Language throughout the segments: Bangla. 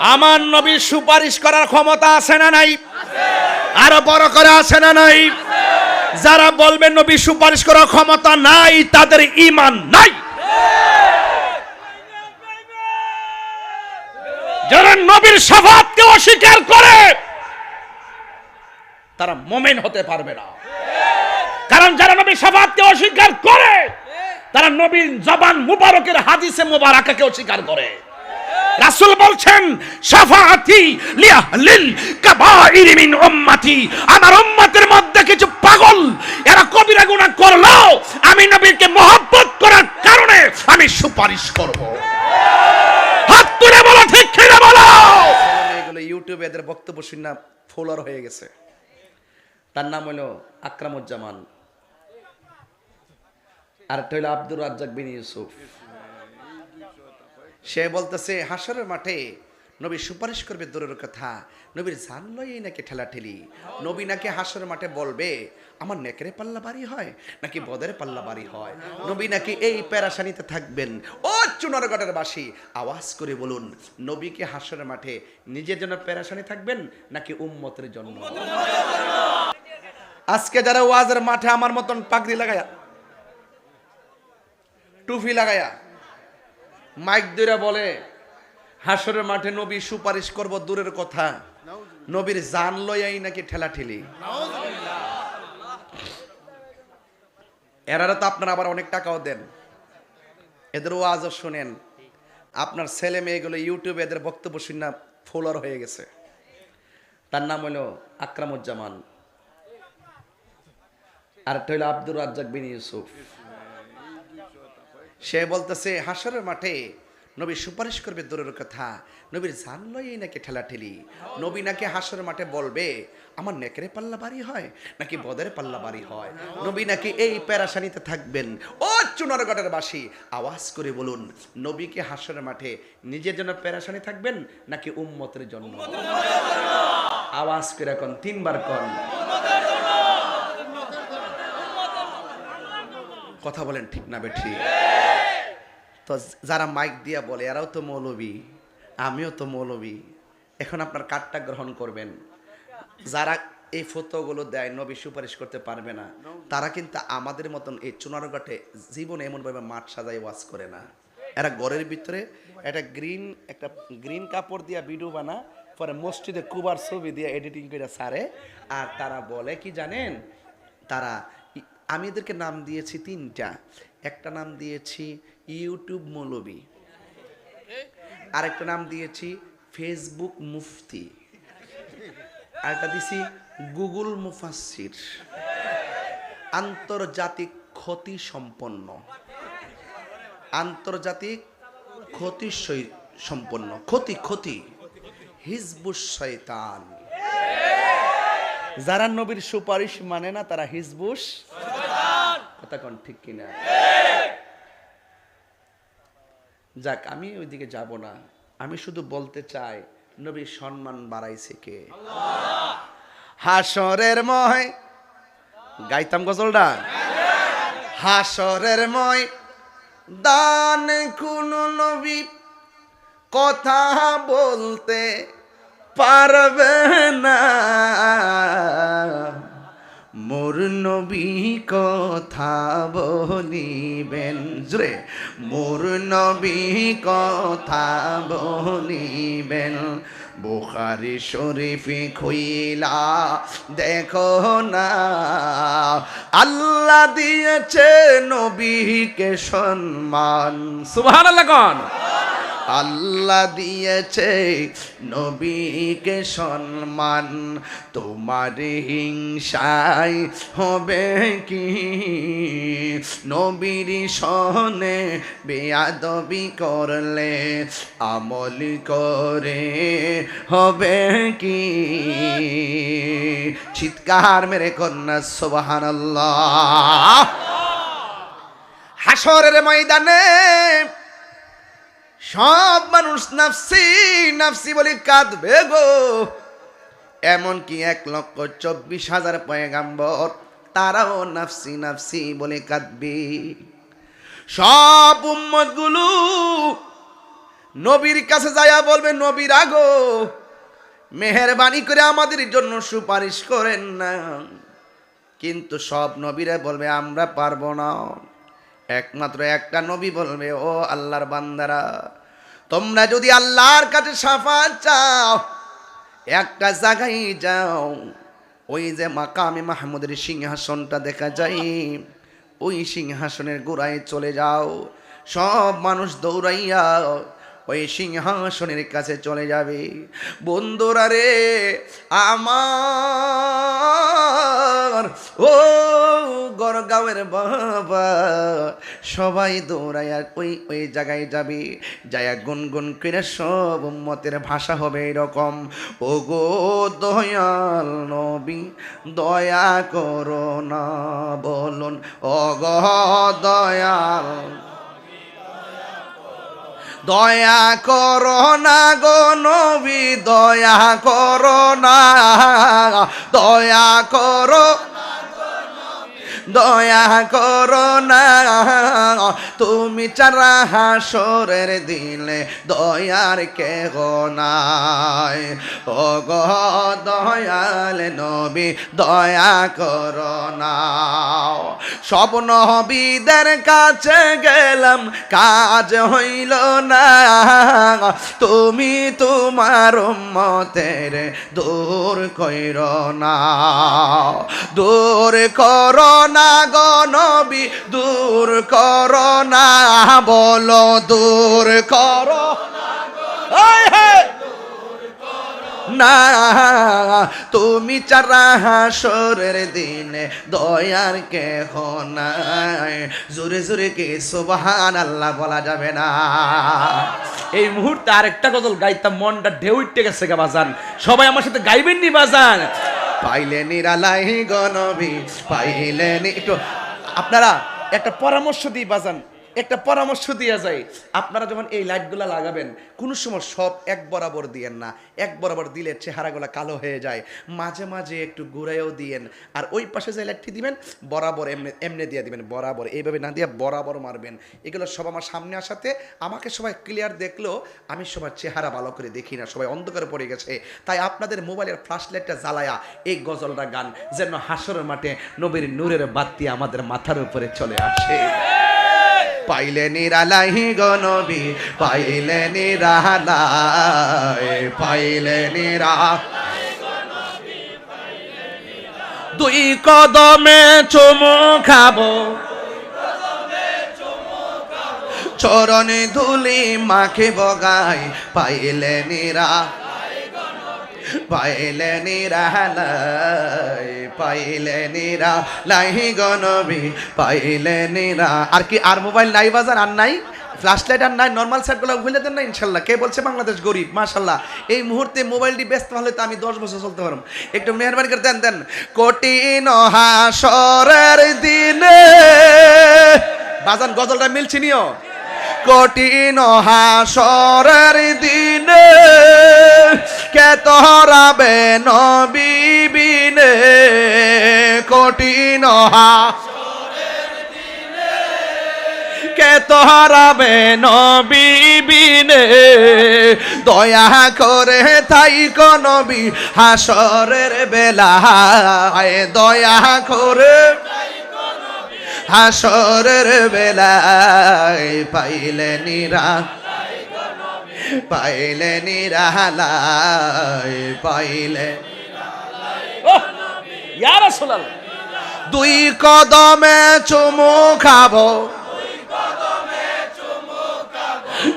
আমার নবীর সুপারিশ করার ক্ষমতা আছে না নাই? আরও বড় করে আছে না নাই? যারা বলবে নবী সুপারিশ করার ক্ষমতা নাই, তাদের ইমান নাই। যারা নবীর সাফাতকে অস্বীকার করে, তারা মোমেন হতে পারবে না। কারণ যারা নবীর সাফাতকে অস্বীকার করে, তারা নবীর জবান মুবারকের হাদিসে মুবারাকাকে অস্বীকার করে। রাসূল বলছেন, শাফাআতি লিআহলিল কাবাইর মিন উম্মতি। আমার উম্মতের মধ্যে কিছু পাগল, এরা কবিরা গুনাহ করল আমি নবীকে মহব্বত করার কারণে আমি সুপারিশ করব। হাত তুলে বলো, ঠিক কিনা বলো? এগুলো ইউটিউবে এদের বক্তব্য শুনে ফলোয়ার হয়ে গেছে। তার নাম হলো আকরামুজ্জামান। আর একটা হলো আব্দুর রাজ্জাক বিন ইউসুফ। সে বলতেছে, হাসরের মাঠে নবী সুপারিশ করবে দূরের কথা। নবীর জান লই নাকি ঠেলা ঠেলি নবী নাকি হাসরের মাঠে বলবে, আমার নেকেরে পাল্লা বাড়ি হয় নাকি বদের পাল্লা বাড়ি হয়? নবী নাকি এই প্যারাসানিতে থাকবেন। ও চুনারগড়ের বাসী, আওয়াজ করে বলুন, নবী কি হাসরের মাঠে নিজের জন্য প্যারাসানি থাকবেন নাকি উম্মতের জন্য? আজকে যারা ওয়াজের মাঠে আমার মতন পাগড়ি লাগায়া, টুপি লাগায়া মাইক দইরা বলে, হাসরের মাঠে নবী সুপারিশ করব দূরের কথা। নবীর জান লইয়াই নাকি ঠেলা ঠেলি তো আপনারা আবার অনেক টাকাও দেন। এদের ওয়াজও শুনেন। আপনার ছেলে মেয়েগুলো ইউটিউবে এদের বক্তব্য শুনে ফলোয়ার হয়ে গেছে। তার নাম হলো আকরামুজ্জামান। আর হলো আব্দুর রাজ্জাক বিন ইউসুফ। সে বলতেছে, হাসরের মাঠে নবী সুপারিশ করবে দূরের কথা। নবীর জান লই নাকি ঠেলা ঠেলি নবী নাকি হাসরের মাঠে বলবে, আমার নেকেরে পাল্লা বাড়ি হয় নাকি বদের পাল্লা বাড়ি হয়? নবী নাকি এই প্যারাসানিতে থাকবেন। ও চুনারগড়ের বাসি, আওয়াজ করে বলুন, নবী কি হাসরের মাঠে নিজের জন্য প্যারাসানি থাকবেন নাকি উম্মতের জন্য? আওয়াজ করে এখন তিনবার কন। কথা বলেন ঠিক না বেঠি তো যারা মাইক দিয়া বলে, এরাও তো মৌলবী, আমিও তো মৌলবী। এখন আপনার কার্ডটা গ্রহণ করবেন। যারা এই ফটোগুলো দেয়, নবী সুপারিশ করতে পারবে না, তারা কিন্তু আমাদের মতন এই চুনার চুনারঘাটে জীবনে এমনভাবে মাঠ সাজাই ওয়াজ করে না। এরা ঘরের ভিতরে একটা গ্রিন একটা গ্রিন কাপড় দিয়া ভিডিও বানা, পরে মসজিদে কুবার ছবি দিয়ে এডিটিং করে সারে, আর তারা বলে কি জানেন? তারা আমি এদেরকে নাম দিয়েছি তিনটা। একটা নাম দিয়েছি ইউটিউব মৌলবী। আরেকটা নাম দিয়েছি ফেসবুক মুফতি। আরেকটা দিছি গুগল মুফাসির আন্তর্জাতিক ক্ষতি সম্পন্ন। আন্তর্জাতিক ক্ষতি সম্পন্ন। ক্ষতি ক্ষতি। হিজবুস শয়তান। যারা নবীর সুপারিশ মানে না, তারা হিজবুস কথা ঠিক কিনা? যাক, আমি ওইদিকে যাব না। আমি শুধু বলতে চাই, নবীর সম্মান বাড়াইছে কে? হাসরের ময়, গাইতাম গজলটা? হাসরের ময়, দান কোন নবী, কথা বলতে পারবে না। মোর নবী কথা বলিবেন। জুড়ে মোর নবী কথা বলিবেন। বুখারি শরীফি খুইলা, দেখো না। আল্লাহ দিয়েছে নবীকে সম্মান। সুবহানাল্লাহ কোন। আল্লাহ দিয়েছে নবীকে সম্মান। তোমার হিংসায় হবে কি? নবীর সনে বেয়াদবি করলে আমল করে হবে কি? চিৎকার মেরে কন্যা সোবাহান হাসরের ময়দানে সব মানুষ নাফসি নাফসি বলে কাঁদবে গো। এমনকি এক লক্ষ চব্বিশ হাজার পয়গাম্বর, তারাও নাফসি নাফসি বলে কাঁদবে। সব উম্মতগুলো নবীর কাছে যাইয়া বলবে, নবীর আগো, মেহরবানি করে আমাদের জন্য সুপারিশ করেন না। কিন্তু সব নবীরা বলবে, আমরা পারব না। একমাত্র একটা নবী বলবে, ও আল্লাহর বান্দারা, তোমরা যদি আল্লাহর কাছে সাফা চাও, একটা জায়গায় যাও, ওই যে মাকামে মাহমুদের সিংহাসনটা দেখা যায়, ওই সিংহাসনের গোড়ায় চলে যাও, সব মানুষ দৌড়াইয়া ওই সিংহাসনের কাছে চলে যাবে। বন্ধুরা রে, আমার, ও গড়গাঁওয়ের বাবা, সবাই দৌড়াইয়া ওই ওই জায়গায় যাবে। যায়া গুনগুন করে সব উম্মতের ভাষা হবে এরকম। ও গো দয়াল নবী, দয়া করো না বলুন। ও গো দয়াল দয়া করো না গো নবী দয়া করো না দয়া করো দয়া করো না। তুমি চারা হাসরের দিলে দয়ার কে নাই। ও গো দয়াল নবী, দয়া করো না। সব নবীদের কাছে গেলাম, কাজ হইল না। তুমি তোমার মতের দূর কইর না। দূর করো না। গো নবী, দূর করো না, বলো দূর করো না। তুমি চারা হাসরের দিনে দয়ার কে নাই। জোরে জোরে কে সুবহান আল্লাহ বলা যাবে না। এই মুহূর্তে আরেকটা গজল গাইতাম, মনটা ঢেউ উঠতে গেছে গা বাজান। সবাই আমার সাথে গাইবেন নি বাজান? পাইলে নিরালাই গনবি পাইলে নি একটু আপনারা একটা পরামর্শ দিই বাজান। একটা পরামর্শ দিয়া যায় আপনারা যখন এই লাইটগুলো লাগাবেন, কোনো সময় সব এক বরাবর দিয়েন না। এক বরাবর দিলে চেহারাগুলো কালো হয়ে যায়। মাঝে মাঝে একটু ঘুরাইও দিয়েন। আর ওই পাশে যে লাইটটি দিবেন, বরাবর এমনি এমনি দিয়ে দিবেন, বরাবর। এইভাবে না দিয়ে বরাবর মারবেন। এগুলো সব আমার সামনে আসাতে আমাকে সবাই ক্লিয়ার দেখলেও আমি সবার চেহারা ভালো করে দেখি না। সবাই অন্ধকারে পড়ে গেছে। তাই আপনাদের মোবাইলের ফ্ল্যাশ লাইটটা জ্বালায়া এই গজলটা গান, যেন হাসরের মাঠে নবীর নূরের বাতি আমাদের মাথার উপরে চলে আসে। পাইলে নিরালাই গনবি পাইলে নিরালাই, পাইলে নিরা দুই কদমে চুমু খাব। চরণে ধুলি মাখে বগাই পাইলে নিরা পাইলে নিরালাই পাইলে নিরা লাহি গনবি পাইলে নিরা আর কি, আর মোবাইল নাই বাজার, আর নাই ফ্ল্যাশ লাইট আর নাই নর্মাল সেটগুলো ভুলে দেন না ইনশাল্লাহ। কে বলছে বাংলাদেশ গরিব? মাশাল্লাহ। এই মুহূর্তে মোবাইলটি ব্যস্ত হলে তো আমি দশ বছর চলতে পারব। একটু মেহরবানি করে দেন দেন। কঠিন হাসরের দিনে বাজান গজলটা মিলছে নিও। কঠিন হাসরের দিনে কে তোরাবে নবিবিনে কঠিন হাসরের দিনে কে নবিবিনে দয়া করে তাই নবী হাসরের বেলা দয়া করে হাসরের বেলায় পাইলে নিরা পাইলে নিরালায় পাইলে দুই কদমে চুমু খাব।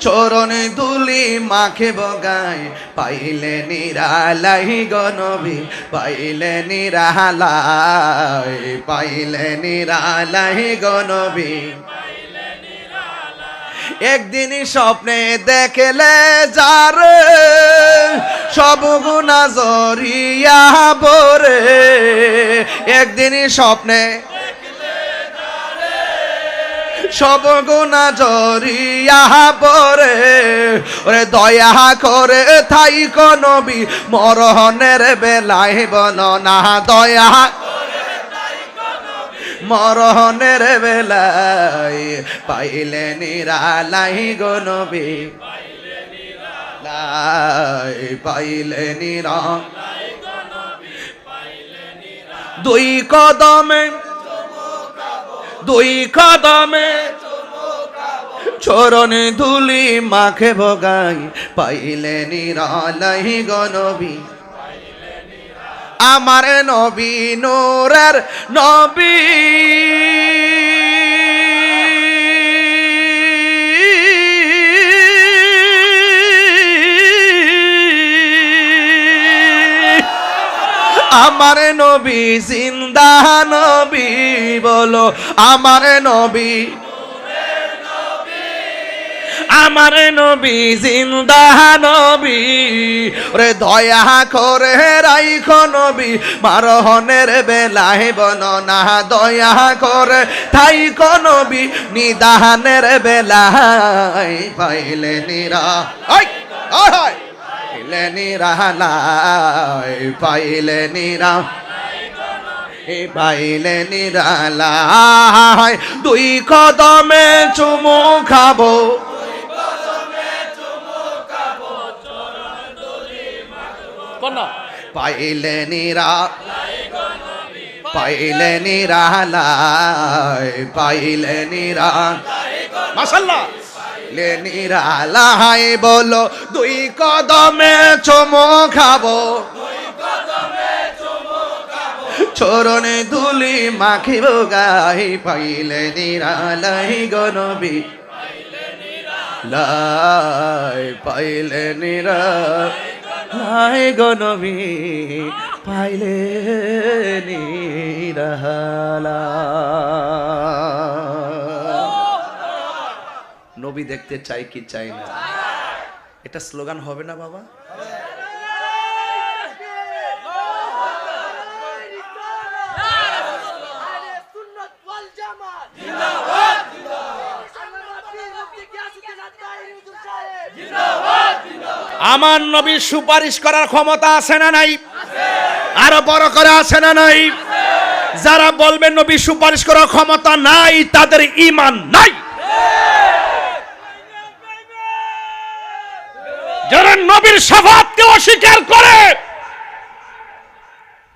চরণে দুলি মাখে বগাই পাইলে নিরালাই গনবি পাইলে নিরালাই পাইলে নিরালাই গনবি একদিন স্বপ্নে দেখলে যার, সব গুণা জরিয়া বরে একদিন স্বপ্নে সব গুণা জরিয়া পরে ওরে দয়া করে থাই নবী, মরহনের বেলায় বল না, দয়া মরহনের বেলায় পাইলে নিরালাই গো নবী। লাই পাইলে নিরা দুই কদমে দুই কদমে চরণে ধুলি মাখে ভগাই পাইলে নিরালাই গনবী আমার নবী নূরের নবী। আমার নবী জিন্দা নবী বলো, আমার নবী। আমার নবী জিন্দা নবী। রে দয়া করে রাইখ নবী, মারহনের বেলায় বননা। দয়া করে থাইক নবী নিদানের বেলায় পাইলে নিরা। ওই ওই পাইলে নিরালাই পাইলে নিরা পাইলে নিরালাই দুই কদমে চুমু খাব। পাইলে নিরা পাইলে নিরালাই পাইলে নিরা মাশাল্লাহ পাইলে নিরালাই বলো, দুই কদমে চমো খাব। চরণে ধুলি মাখিব গাই পাইলে নিরালাই গনবী লাই পাইলে নিরা লাই গনবী পাইলে নিরালা নবী দেখতে চাই কি চাই না। এটা স্লোগান হবে না বাবা? আমার নবীর সুপারিশ করার ক্ষমতা আছে না নাই? আরও বড় করে আছে না নাই? যারা বলবে নবী সুপারিশ করার ক্ষমতা নাই, তাদের ইমান নাই। যারা নবীর সাফাতকে অস্বীকার করে,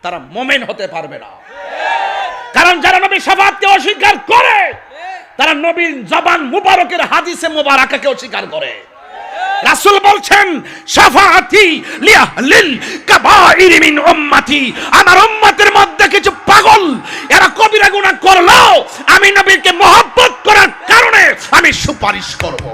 তারা মোমেন হতে পারবে না। কারণ যারা নবীর সাফাতকে অস্বীকার করে, তারা নবীর জবান মুবারকের হাদিসে মুবারাকাকে অস্বীকার করে। রাসূল বলছেন শাফাআতি লিআহলিল কাবাইর মিন উম্মতি। আমার উম্মতের মধ্যে কিছু পাগল, এরা কবিরা গুনাহ করল আমি নবীকে মহব্বত করার কারণে আমি সুপারিশ করব।